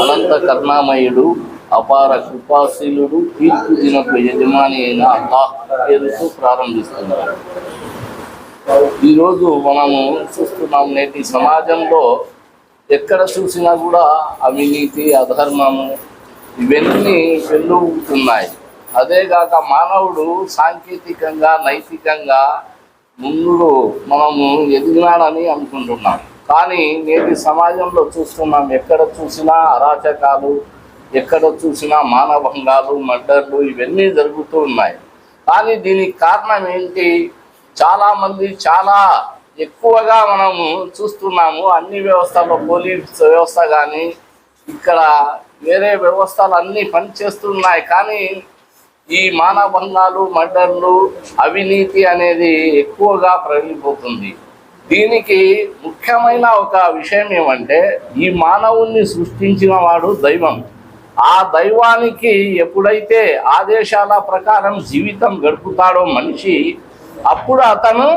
అనంత కర్ణామయుడు అపార కృపాశీలుడు తీర్పు దినపు యజమాని అయిన అల్లాహ్ పేరుతో ప్రారంభిస్తున్నారు. ఈరోజు మనము చూస్తున్నాం నేటి సమాజంలో ఎక్కడ చూసినా కూడా అవినీతి అధర్మము ఇవన్నీ వెల్లుతున్నాయి అదేగాక మానవుడు సాంకేతికంగా నైతికంగా ముందు మనము ఎదిగినాడని అనుకుంటున్నాం. కానీ నేటి సమాజంలో చూస్తున్నాం ఎక్కడ చూసినా అరాచకాలు ఎక్కడ చూసినా మానభంగాలు మర్డర్లు ఇవన్నీ జరుగుతూ ఉన్నాయి. కానీ దీనికి కారణం ఏంటి? చాలామంది చాలా ఎక్కువగా మనము చూస్తున్నాము. అన్ని వ్యవస్థల్లో పోలీస్ వ్యవస్థ కానీ ఇక్కడ వేరే వ్యవస్థలు అన్నీ పనిచేస్తున్నాయి. కానీ ఈ మానభంగాలు మర్డర్లు అవినీతి అనేది ఎక్కువగా ప్రగిలిపోతుంది దీనికి ముఖ్యమైన ఒక విషయం ఏమంటే ఈ మానవుణ్ణి సృష్టించిన వాడు దైవం. ఆ దైవానికి ఎప్పుడైతే ఆదేశాల ప్రకారం జీవితం గడుపుతాడో మనిషి అప్పుడు అతను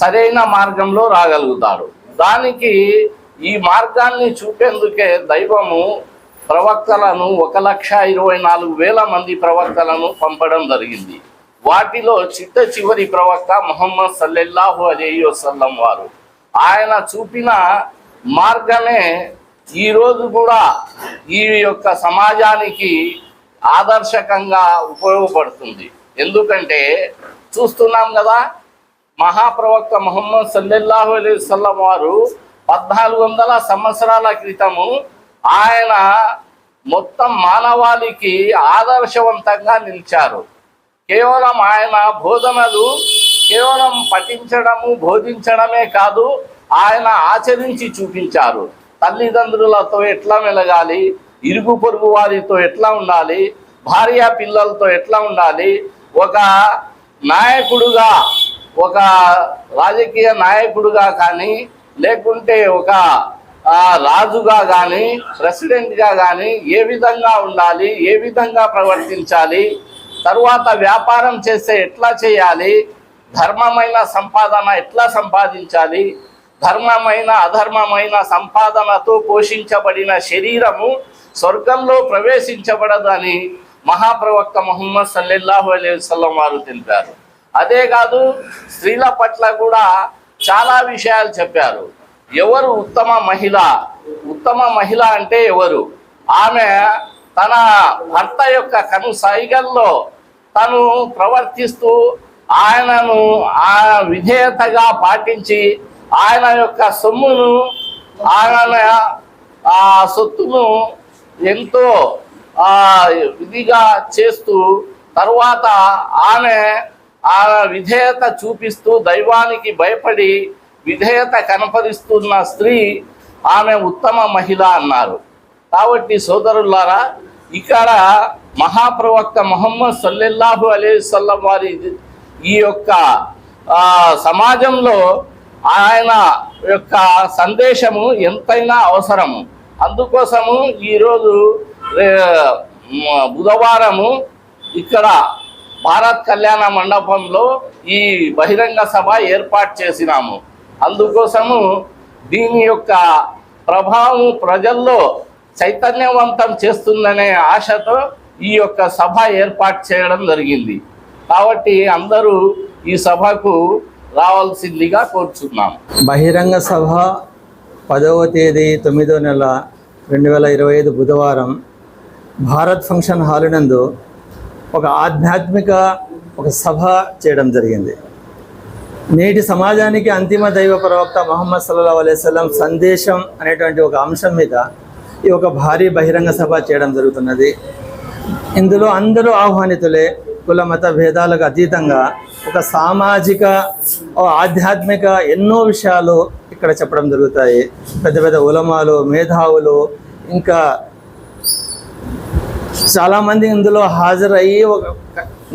సరైన మార్గంలో రాగలుగుతాడు. దానికి ఈ మార్గాన్ని చూపేందుకే దైవము ప్రవక్తలను ఒక లక్ష ఇరవై నాలుగు వేల మంది ప్రవక్తలను పంపడం జరిగింది. వాటిలో చిట్ట చివరి ప్రవక్త మొహమ్మద్ సల్లెల్లాహు అలీ వసల్లం వారు. ఆయన చూపిన మార్గమే ఈరోజు కూడా ఈ యొక్క సమాజానికి ఆదర్శకంగా ఉపయోగపడుతుంది. ఎందుకంటే చూస్తున్నాం కదా మహాప్రవక్త మొహమ్మద్ సల్లెల్లాహు అలీ వసల్లం వారు పద్నాలుగు వందల సంవత్సరాల క్రితము ఆయన మొత్తం మానవాళికి ఆదర్శవంతంగా నిలిచారు. కేవలం ఆయన బోధనలు కేవలం పఠించడము బోధించడమే కాదు ఆయన ఆచరించి చూపించారు. తల్లిదండ్రులతో ఎట్లా మెలగాలి? ఇరుగు పొరుగు వారితో ఎట్లా ఉండాలి? భార్య పిల్లలతో ఎట్లా ఉండాలి? ఒక నాయకుడుగా ఒక రాజకీయ నాయకుడుగా కానీ లేకుంటే ఒక రాజుగా కానీ ప్రెసిడెంట్గా కానీ ఏ విధంగా ఉండాలి? ఏ విధంగా ప్రవర్తించాలి? తరువాత వ్యాపారం చేస్తే ఎట్లా చేయాలి? ధర్మమైన సంపాదన ఎట్లా సంపాదించాలి? ధర్మమైన అధర్మమైన సంపాదనతో పోషించబడిన శరీరము స్వర్గంలో ప్రవేశించబడదని మహాప్రవక్త ముహమ్మద్ సల్లెల్లాహు అలైహి వసల్లం వారు తెలిపారు. అదే కాదు స్త్రీల పట్ల కూడా చాలా విషయాలు చెప్పారు. ఎవరు ఉత్తమ మహిళ? ఉత్తమ మహిళ అంటే ఎవరు? ఆమె తన భర్త యొక్క కను సైగల్లో తను ప్రవర్తిస్తూ ఆయనను ఆ విధేయతగా పాటించి ఆయన యొక్క సొమ్మును ఆయన ఆ సొత్తును ఎంతో విధిగా చేస్తూ తరువాత ఆమె ఆ విధేయత చూపిస్తూ దైవానికి భయపడి విధేయత కనపరిస్తున్న స్త్రీ ఆమె ఉత్తమ మహిళ అన్నారు. కాబట్టి సోదరులారా ఇక్కడ మహాప్రవక్త మొహమ్మద్ సల్లెల్లాహు అలైవల్లం వారి ఈ యొక్క సమాజంలో ఆయన యొక్క సందేశము ఎంతైనా అవసరము. అందుకోసము ఈరోజు బుధవారము ఇక్కడ భారత్ కళ్యాణ మండపంలో ఈ బహిరంగ సభ ఏర్పాటు చేసినాము. అందుకోసము దీని యొక్క ప్రభావం ప్రజల్లో చైతన్యవంతం చేస్తుందనే ఆశతో ఈ యొక్క సభ ఏర్పాటు చేయడం జరిగింది. కాబట్టి అందరూ ఈ సభకు రావాల్సిందిగా కోరుచున్నాం. బహిరంగ సభ పదవ తేదీ తొమ్మిదో నెల రెండు వేల ఇరవై ఐదు బుధవారం భారత్ ఫంక్షన్ హాల్ నందు ఒక ఆధ్యాత్మిక ఒక సభ చేయడం జరిగింది. నేటి సమాజానికి అంతిమ దైవ ప్రవక్త మొహమ్మద్ సల్లా అలైవల్లం సందేశం అనేటువంటి ఒక అంశం మీద ఈ ఒక భారీ బహిరంగ సభ చేయడం జరుగుతున్నది. ఇందులో అందరూ ఆహ్వానితులే కుల మత భేదాలకు అతీతంగా ఒక సామాజిక ఆధ్యాత్మిక ఎన్నో విషయాలు ఇక్కడ చెప్పడం జరుగుతాయి. పెద్ద పెద్ద ఉలమాలు మేధావులు ఇంకా చాలామంది ఇందులో హాజరయ్యి ఒక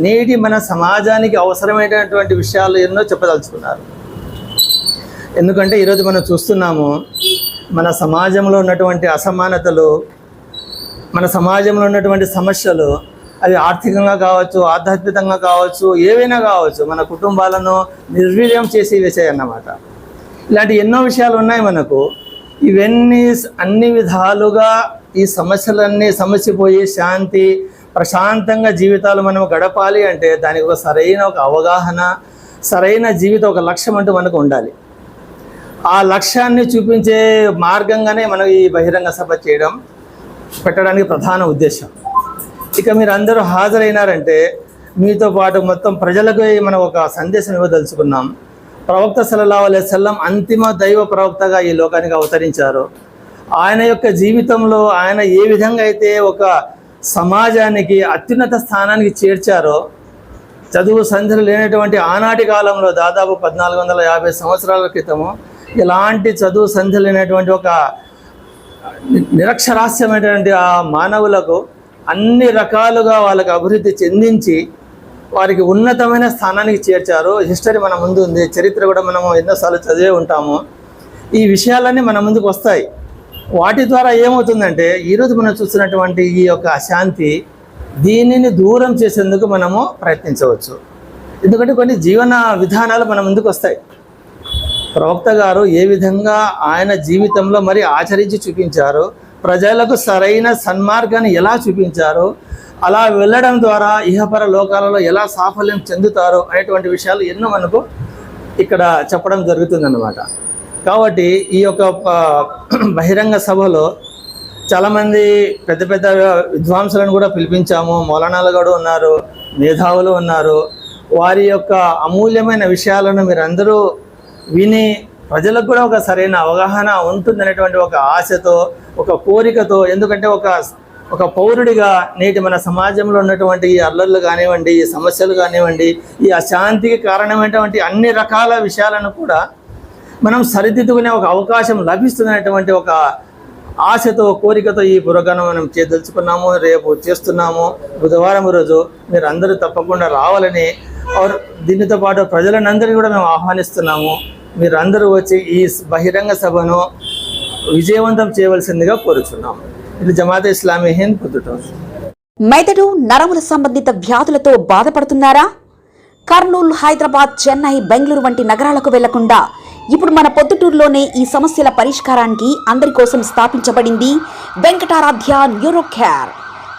నేటి మన సమాజానికి అవసరమైనటువంటి విషయాలు ఎన్నో చెప్పదలుచుకున్నారు. ఎందుకంటే ఈరోజు మనం చూస్తున్నాము మన సమాజంలో ఉన్నటువంటి అసమానతలు మన సమాజంలో ఉన్నటువంటి సమస్యలు అవి ఆర్థికంగా కావచ్చు ఆధ్యాత్మికంగా కావచ్చు ఏవైనా కావచ్చు మన కుటుంబాలను నిర్వీర్యం చేసి విషయం అన్నమాట. ఇలాంటి ఎన్నో విషయాలు ఉన్నాయి మనకు. ఇవన్నీ అన్ని విధాలుగా ఈ సమస్యలన్నీ సమస్యపోయి శాంతి ప్రశాంతంగా జీవితాలు మనం గడపాలి అంటే దానికి ఒక సరైన ఒక అవగాహన సరైన జీవితం ఒక లక్ష్యం అంటూ మనకు ఉండాలి. ఆ లక్ష్యాన్ని చూపించే మార్గంగానే మనం ఈ బహిరంగ సభ చేయడం పెట్టడానికి ప్రధాన ఉద్దేశం. ఇక మీరు అందరూ హాజరైనారంటే మీతో పాటు మొత్తం ప్రజలకు మనం ఒక సందేశం ఇవ్వదలుచుకున్నాం. ప్రవక్త సలహా అలైహి అంతిమ దైవ ప్రవక్తగా ఈ లోకానికి అవతరించారు. ఆయన యొక్క జీవితంలో ఆయన ఏ విధంగా అయితే ఒక సమాజానికి అత్యున్నత స్థానానికి చేర్చారో చదువు సంధ్యలు లేనటువంటి ఆనాటి కాలంలో దాదాపు పద్నాలుగు వందల యాభై సంవత్సరాల క్రితము ఇలాంటి చదువు సంధ్యలు లేనటువంటి ఒక నిరక్షరాస్యమైనటువంటి ఆ మానవులకు అన్ని రకాలుగా వాళ్ళకి అభివృద్ధి చెందించి వారికి ఉన్నతమైన స్థానానికి చేర్చారు. హిస్టరీ మన ముందు ఉంది. చరిత్ర కూడా మనము ఎన్నోసార్లు చదివే ఉంటాము. ఈ విషయాలన్నీ మన ముందుకు వస్తాయి. వాటి ద్వారా ఏమవుతుందంటే ఈరోజు మనం చూస్తున్నటువంటి ఈ యొక్క అశాంతి దీనిని దూరం చేసేందుకు మనము ప్రయత్నించవచ్చు. ఎందుకంటే కొన్ని జీవన విధానాలు మన ముందుకు వస్తాయి. ప్రవక్త గారు ఏ విధంగా ఆయన జీవితంలో మరి ఆచరించి చూపించారు? ప్రజలకు సరైన సన్మార్గాన్ని ఎలా చూపించారు? అలా వెళ్ళడం ద్వారా ఇహపర లోకాలలో ఎలా సాఫల్యం చెందుతారు? అనేటువంటి విషయాలు ఎన్నో మనకు ఇక్కడ చెప్పడం జరుగుతుందన్నమాట. కాబట్టి ఈ యొక్క బహిరంగ సభలో చాలామంది పెద్ద పెద్ద విద్వాంసులను కూడా పిలిపించాము. మౌలానాలు కూడా ఉన్నారు మేధావులు ఉన్నారు. వారి యొక్క అమూల్యమైన విషయాలను మీరందరూ విని ప్రజలకు కూడా ఒక సరైన అవగాహన ఉంటుందనేటువంటి ఒక ఆశతో ఒక కోరికతో ఎందుకంటే ఒక ఒక పౌరుడిగా నేటి మన సమాజంలో ఉన్నటువంటి ఈ అల్లర్లు కానివ్వండి ఈ సమస్యలు కానివ్వండి ఈ అశాంతికి కారణమైనటువంటి అన్ని రకాల విషయాలను కూడా మనం సరిదిద్దుకునే ఒక అవకాశం లభిస్తుందనేటువంటి ఒక ఆశతో కోరికతో ఈ పురోగమనం మనం చేయదలుచుకున్నాము రేపు చేస్తున్నాము. బుధవారం రోజు మీరు అందరూ తప్పకుండా రావాలని దీనితో పాటు ప్రజలందరినీ కూడా మేము ఆహ్వానిస్తున్నాము. మీరందరూ వచ్చి ఈ బహిరంగ సభను విజయవంతం చేయవలసిందిగా కోరుచున్నాం. ఇది జమాతే ఇస్లామీ హింద్ పొద్దుటూరు మెదడు నరముల సంబంధిత వ్యాధులతో బాధపడుతున్నారా? కర్నూలు హైదరాబాద్ చెన్నై బెంగళూరు వంటి నగరాలకు వెళ్ళకుండా ఇప్పుడు మన పొద్దుటూరులోనే ఈ సమస్యల పరిష్కారానికి అందరి కోసం స్థాపించబడింది వెంకటారాధ్య న్యూరో కేర్